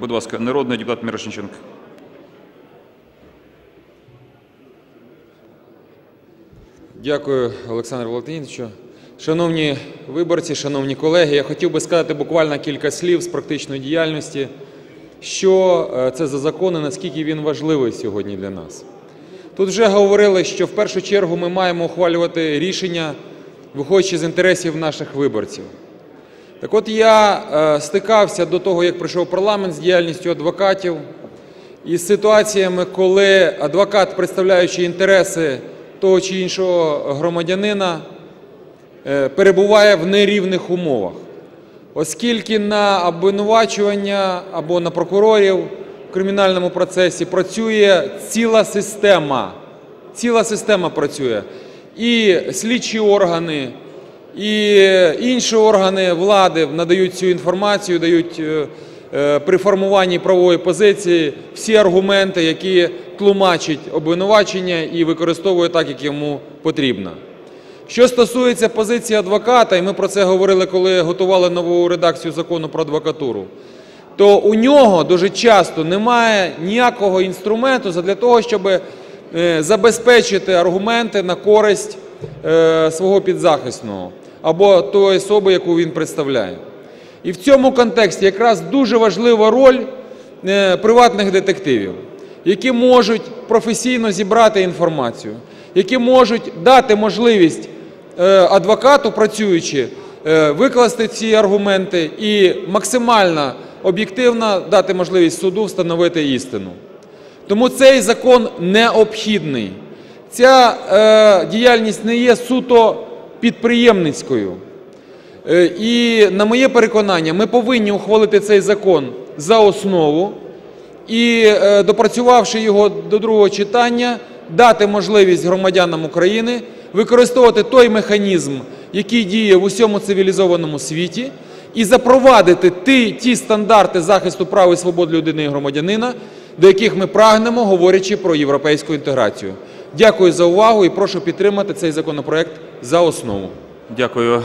Будь ласка, народний депутат Мірошниченко. Дякую, Олександр Володимировичу. Шановні виборці, шановні колеги, я хотів би сказати буквально кілька слів з практичної діяльності, що е, це за закон і наскільки він важливий сьогодні для нас. Тут вже говорили, що в першу чергу ми маємо ухвалювати рішення, виходячи з інтересів наших виборців. Так от я е, стикався до того, як прийшов парламент з діяльністю адвокатів і з ситуаціями, коли адвокат, представляючи інтереси того чи іншого громадянина, е, перебуває в нерівних умовах. Оскільки на обвинувачування або на прокурорів в кримінальному процесі працює ціла система, ціла система працює. І слідчі органи, і інші органи влади надають цю інформацію, дають е, е, при формуванні правової позиції всі аргументи, які тлумачать обвинувачення і використовує так, як йому потрібно. Що стосується позиції адвоката, і ми про це говорили, коли готували нову редакцію закону про адвокатуру, то у нього дуже часто немає ніякого інструменту для того, щоб е, забезпечити аргументи на користь свого підзахисного або тої особи, яку він представляє. І в цьому контексті якраз дуже важлива роль е, приватних детективів, які можуть професійно зібрати інформацію, які можуть дати можливість е, адвокату, працюючи, е, викласти ці аргументи і максимально об'єктивно дати можливість суду встановити істину. Тому цей закон необхідний. Ця діяльність не є суто підприємницькою. Е, І, на моє переконання, ми повинні ухвалити цей закон за основу і, е, допрацювавши його до другого читання, дати можливість громадянам України використовувати той механізм, який діє в усьому цивілізованому світі, і запровадити ті, ті стандарти захисту прав і свобод людини і громадянина, до яких ми прагнемо, говорячи про європейську інтеграцію. Дякую за увагу і прошу підтримати цей законопроект за основу. Дякую.